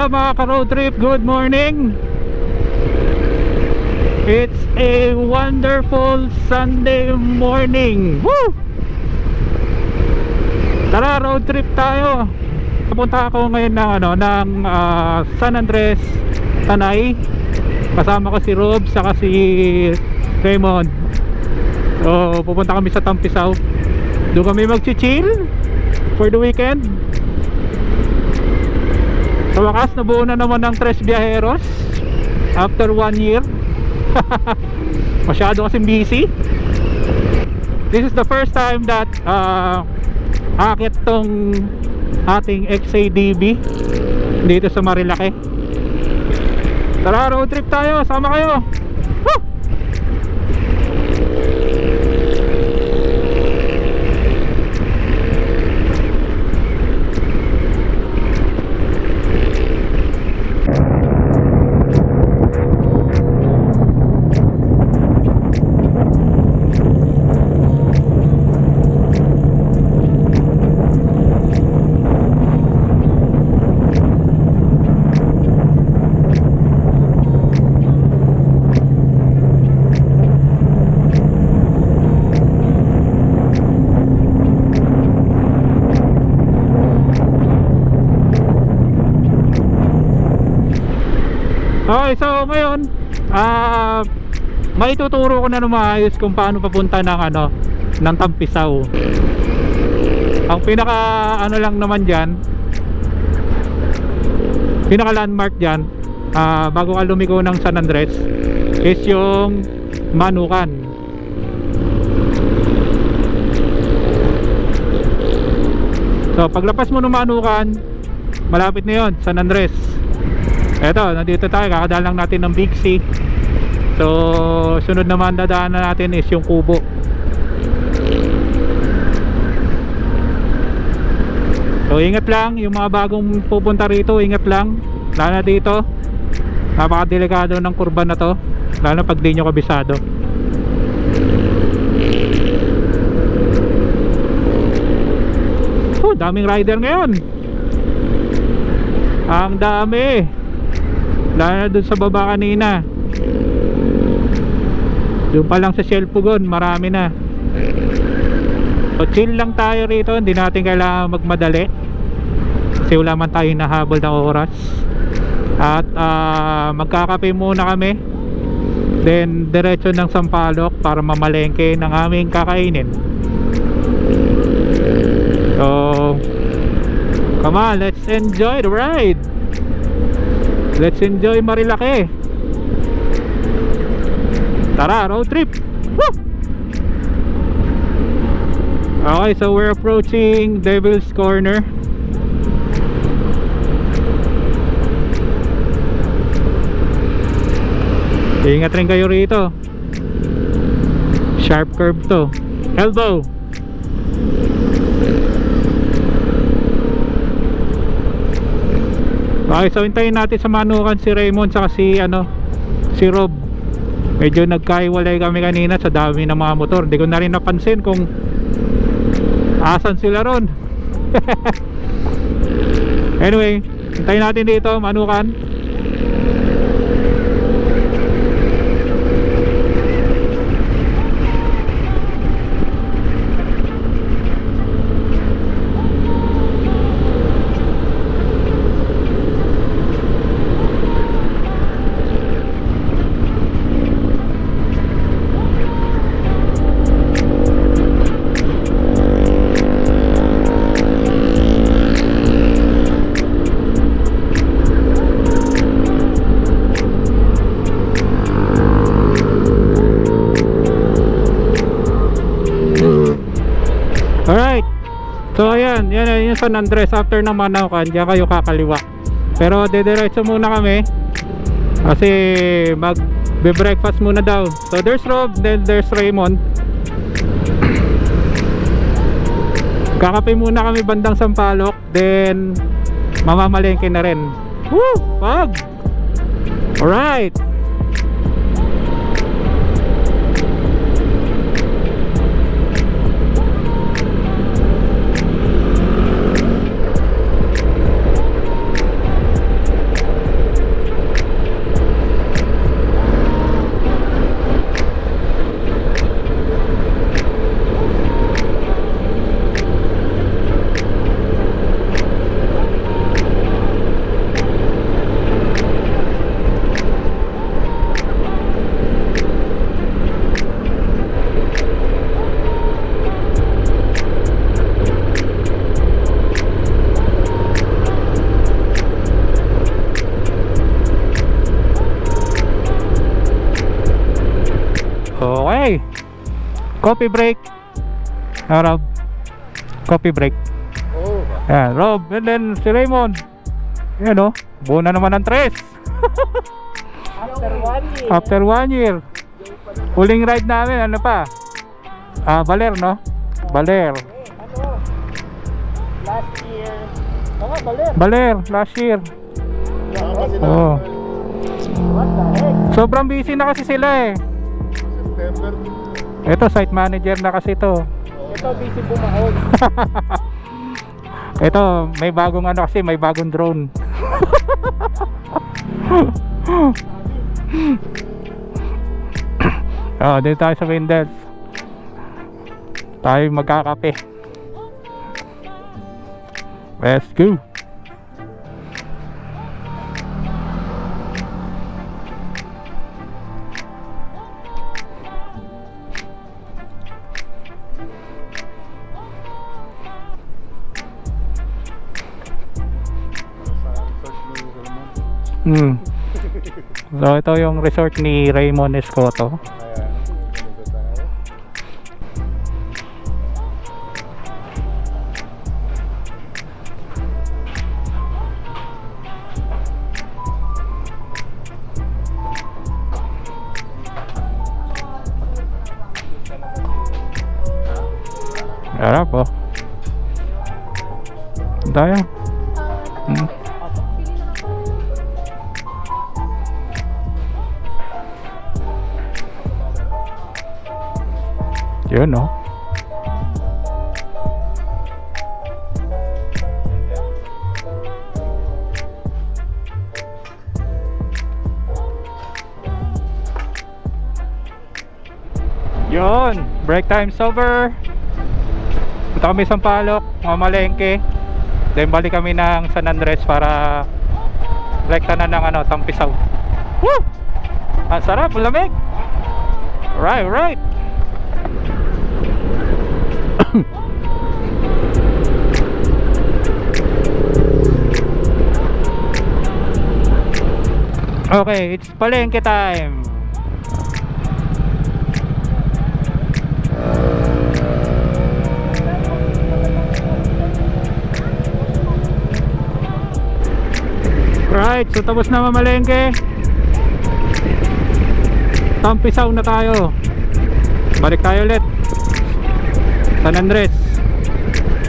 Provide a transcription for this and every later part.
up mga ka-road trip? Good morning! It's a wonderful Sunday morning! Woo! Tara, road trip tayo! Papunta ako ngayon ng, ano, ng ah, San Andres, Tanay Kasama ko si Rob, saka si Raymond So, pupunta kami sa Tampisaw Doon kami mag-chill for the weekend Sa wakas, nabuo na naman ng Tres Viajeros After one year. Masyado kasing busy. This is the first time that uh, Akit tong ating XADB Dito sa Marilake Tara, road trip tayo, sama kayo Woo! Okay, so ngayon, ah maituturo ko na ng maayos kung paano papunta ng ano, ng Tampisaw. Ang pinaka ano lang naman diyan, pinaka landmark diyan, ah bago ka lumiko ng San Andres is yung Manukan. So paglapas mo ng Manukan, malapit na 'yon, San Andres. Eto, nandito tayo, kakadaan lang natin ng Big C. So, sunod naman dadaanan natin is yung Kubo. So, ingat lang, yung mga bagong pupunta rito, ingat lang. Lalo na dito Napakadelikado ng kurba na to. Lalo pag di nyo kabisado. Oh, daming rider ngayon. Ang dami Lalo na dun sa baba kanina. Doon pa lang sa Shelpugon Marami na. So chill lang tayo rito. Hindi natin kailangan magmadali. Kasi wala man tayo nahabol na oras. At ah, magkakape muna kami. Then diretso ng Sampaloc Para mamalengke ng aming kakainin. So Come on, let's enjoy the ride Let's enjoy Marilake Tara, road trip. Woo! Okay, so we're approaching Devil's Corner. Ingat rin kayo rito. Sharp curve to. Elbow Okay, so hintayin natin sa manukan si Raymond saka si ano si Rob. Medyo nagkaiwalay kami kanina sa dami ng mga motor. Hindi ko na rin napansin kung asan sila ron. anyway, hintayin natin dito manukan. Yung San Andres after ng Manaukan, diyan kayo kakaliwa. Pero dediretso muna kami kasi mag breakfast muna daw. So there's Rob, then there's Raymond. Kakape muna kami bandang Sampaloc, then mamamalengke na rin. Woo! Pag! Alright! Coffee break. Ah, Rob. Coffee break. Oh, Yan, Rob. And then si Raymond. Yan o. Buo na naman ng tres. after one year. After one year. Huling ride namin, ano pa? Ah, Baler, no? Baler. ano? Last year. Oo, baler. Baler, last year. Oo. What the heck? Sobrang busy na kasi sila eh. September. Ito, site manager na kasi to. Ito, busy bumahon. Ito, may bagong ano kasi, may bagong drone. oh, dito tayo sa Windels. Tayo magkakape. Let's go. Hmm. So ito yung resort ni Raymond Escoto. Harap po. Tayo. Yun, break time's over. Punta kami sa Palok, mamalengke. Then balik kami ng San Andres para rekta na ng ano, Tampisaw. Woo! Ang sarap, lamig. Right, right. okay, it's palengke time. Right, so tapos na mamalengke. Tampisaw na tayo. Balik tayo ulit. San Andres.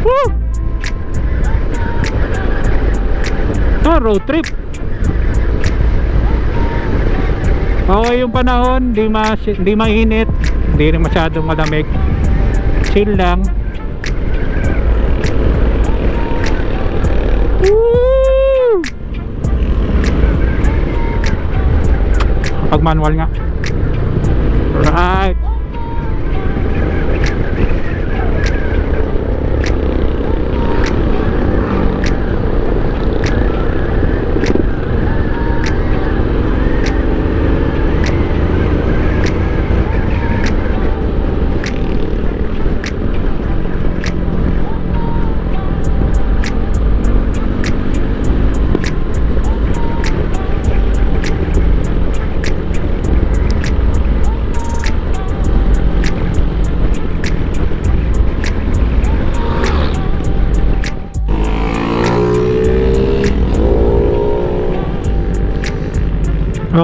Woo! Ah, road trip. Okay yung panahon, di, mas, di mainit, di masyadong malamig. Chill lang. Pag manual nga. Right.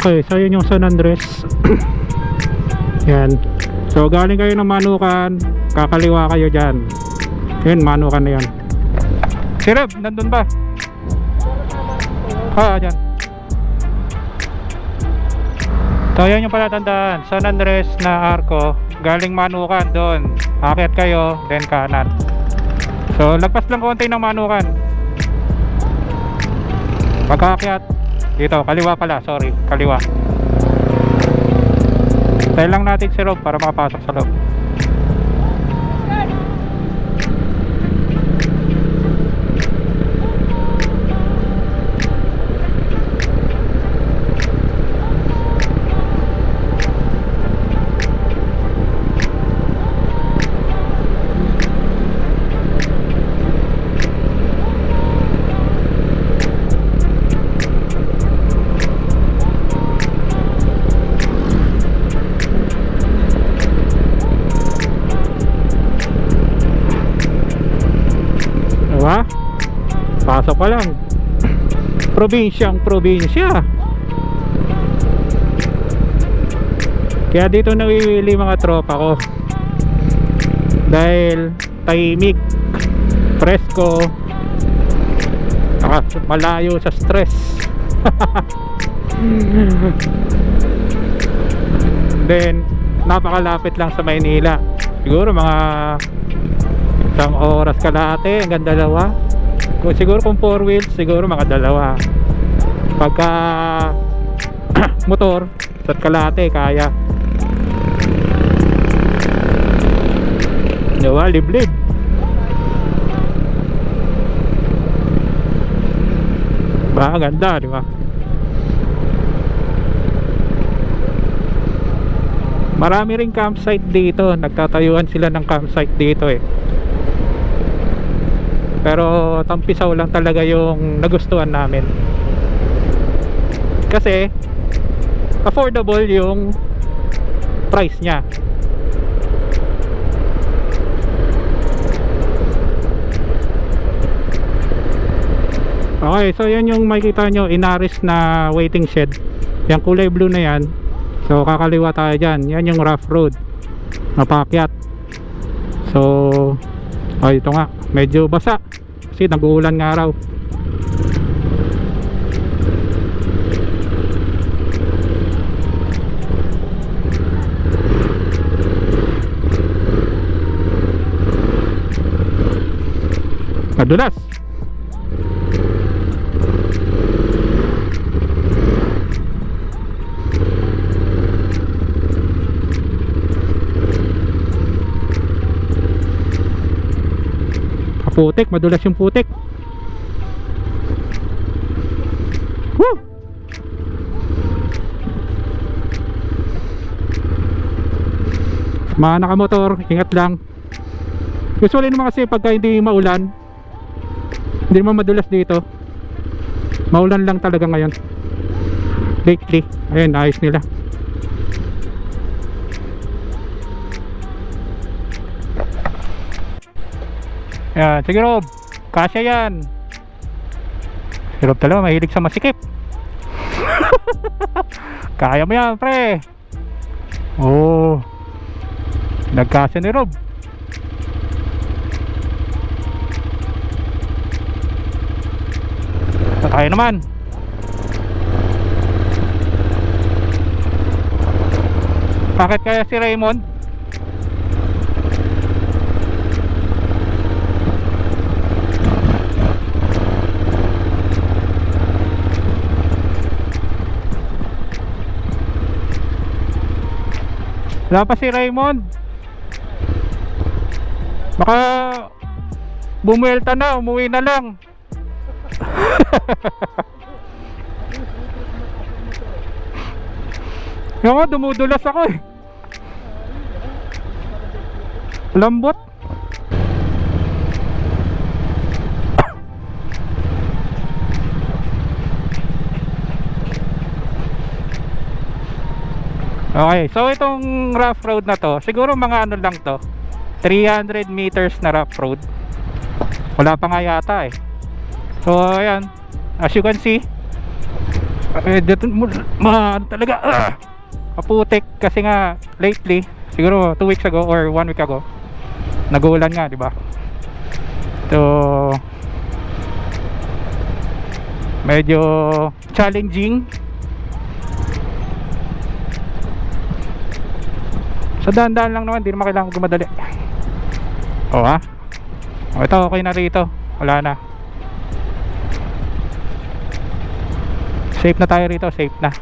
Okay, so yun yung San Andres. Yan. So galing kayo ng Manukan, kakaliwa kayo dyan. Yun, Manukan na yun. Si Reb, nandun ba? Ah, dyan. So yan yung palatandaan. San Andres na Arco. Galing Manukan doon. Akit kayo, then kanan. So lagpas lang konti ng Manukan. Pagkaakyat, dito, kaliwa pala, sorry, kaliwa. Tayo lang natin si Rob para makapasok sa loob. Pa lang. Probinsyang probinsya. Kaya dito nawiwili mga tropa ko. Dahil tahimik, presko, saka malayo sa stress. Then, napakalapit lang sa Maynila. Siguro mga isang oras kalahati hanggang dalawa. Kung siguro kung four wheels, siguro mga dalawa. Pagka motor, sa kalahati, kaya. Diba? Liblib. Ba, ganda, di ba? Marami ring campsite dito. Nagtatayuan sila ng campsite dito eh. Pero tampisaw lang talaga yung nagustuhan namin. Kasi affordable yung price niya. Okay, so yan yung makikita nyo inaris na waiting shed. Yung kulay blue na yan. So kakaliwa tayo dyan. Yan yung rough road. Napakyat. So, oh, ito nga. Medyo basa. Kasi nag-uulan nga raw. Madulas. Putik, madulas yung putik. Woo! Mga nakamotor, ingat lang. Usually naman kasi pagka hindi maulan, hindi naman madulas dito. Maulan lang talaga ngayon. Lately, ayun, ayos nila. Yan, sige Rob. Kasya yan. Si Rob talaga mahilig sa masikip. Kaya mo yan, pre. Oh. Nagkasya ni Rob. Tayo naman. Bakit kaya si Raymond? Wala pa si Raymond. Baka bumuelta na, umuwi na lang. Yung dumudulas ako eh. Lambot. Okay, so itong rough road na to, siguro mga ano lang to, 300 meters na rough road. Wala pa nga yata eh. So ayan, as you can see, eh, dito ma, ano talaga, ah, maputik kasi nga lately, siguro 2 weeks ago or 1 week ago, nag-uulan nga, di ba? So, medyo challenging Sa daan-daan lang naman, di naman kailangan gumadali. O ha? O ito, okay na rito. Wala na. Safe na tayo rito, safe na.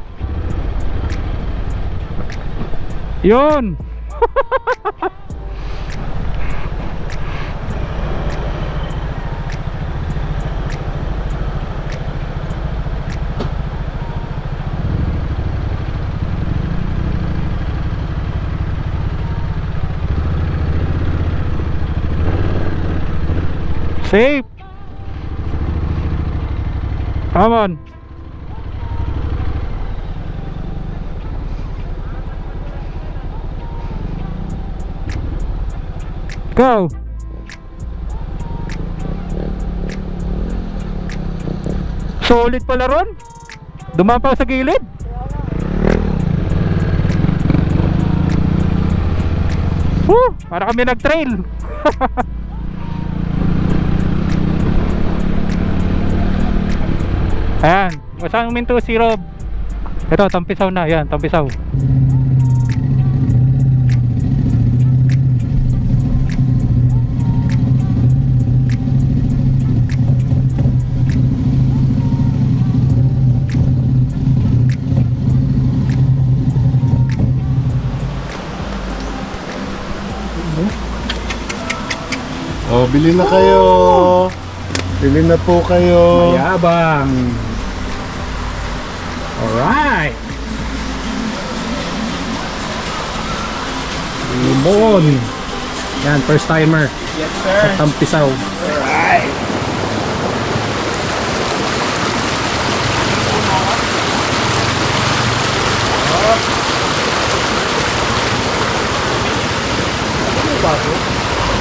Yun! Safe. Come on. Go. Solid pala ron. Dumapaw sa gilid. Woo! Para kami nag-trail. Ayan. Masang minto si Rob. Ito, tampisaw na. Ayan, tampisaw. Oh, bili na kayo. Bili na po kayo. Mayabang. Alright. Limon. Yan, first timer. Yes, sir. Tampisaw.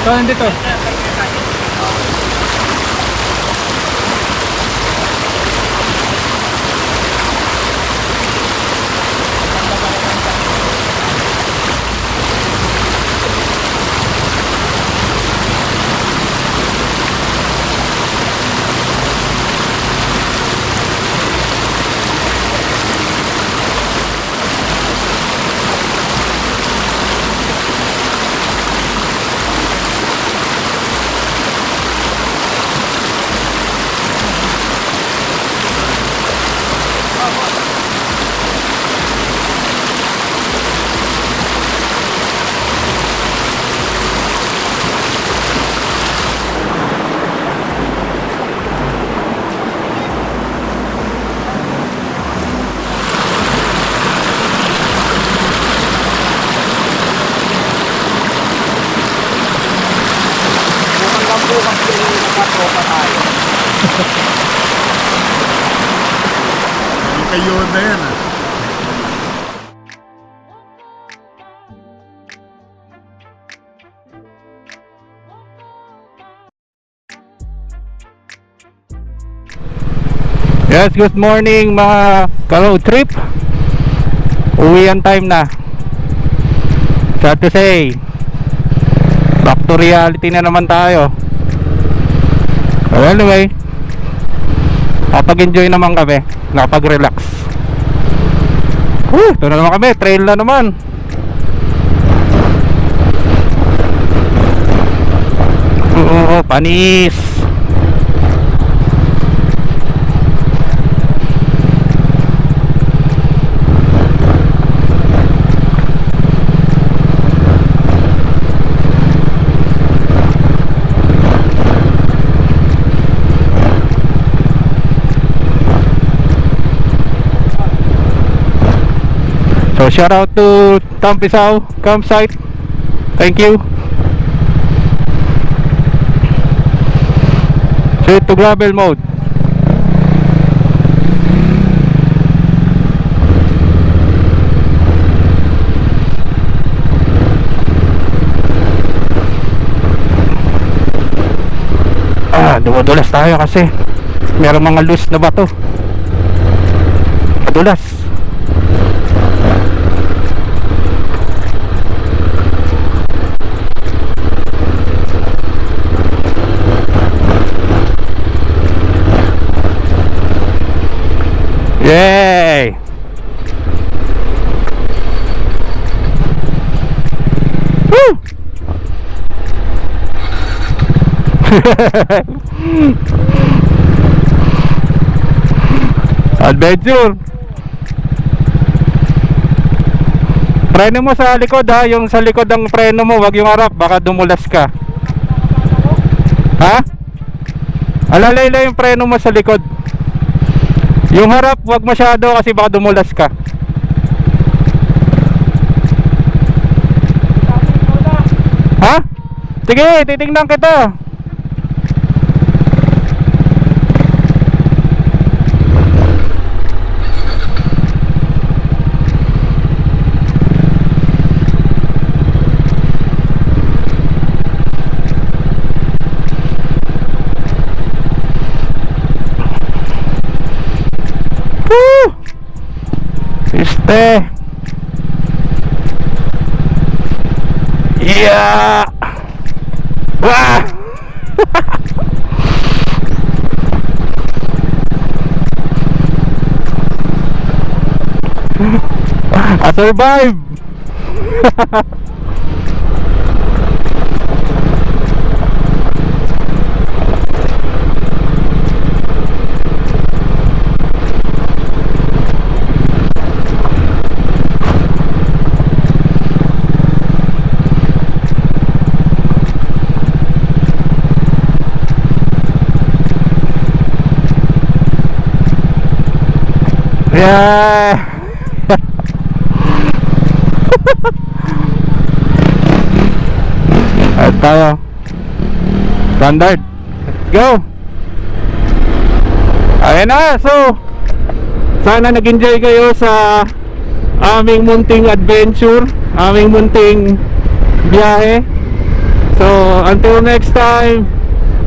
So, nandito. Yes, good morning mga ka-road trip. Uwian time na. Sad to say, back to reality na naman tayo. Well, anyway, kapag-enjoy naman kami, nakapag-relax. Whew, ito na naman kami, trail na naman. Oo, panis. So shout out to Tampisaw campsite. Thank you. Straight to gravel mode. Ah, dumudulas tayo kasi merong mga loose na bato. Madulas. Yay! Woo! Adventure! Preno mo sa likod ha, yung sa likod ang preno mo, wag yung harap, baka dumulas ka. Ha? Alalay lang yung preno mo sa likod. Yung harap, wag masyado kasi baka dumulas ka. Ha? Sige, titingnan kita. Este. Yeah. Ah! I survive. Yeah. At tayo. Standard. Go. Ayan na. So, sana nag-enjoy kayo sa aming munting adventure, aming munting biyahe. So, until next time,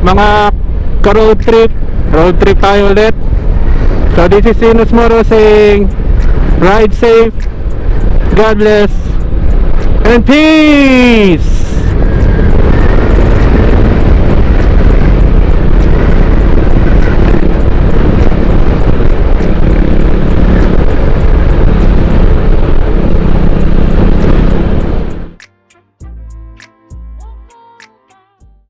mga ka-road trip, road trip tayo ulit. So, this is Sinus Moro saying, ride safe, God bless, and peace!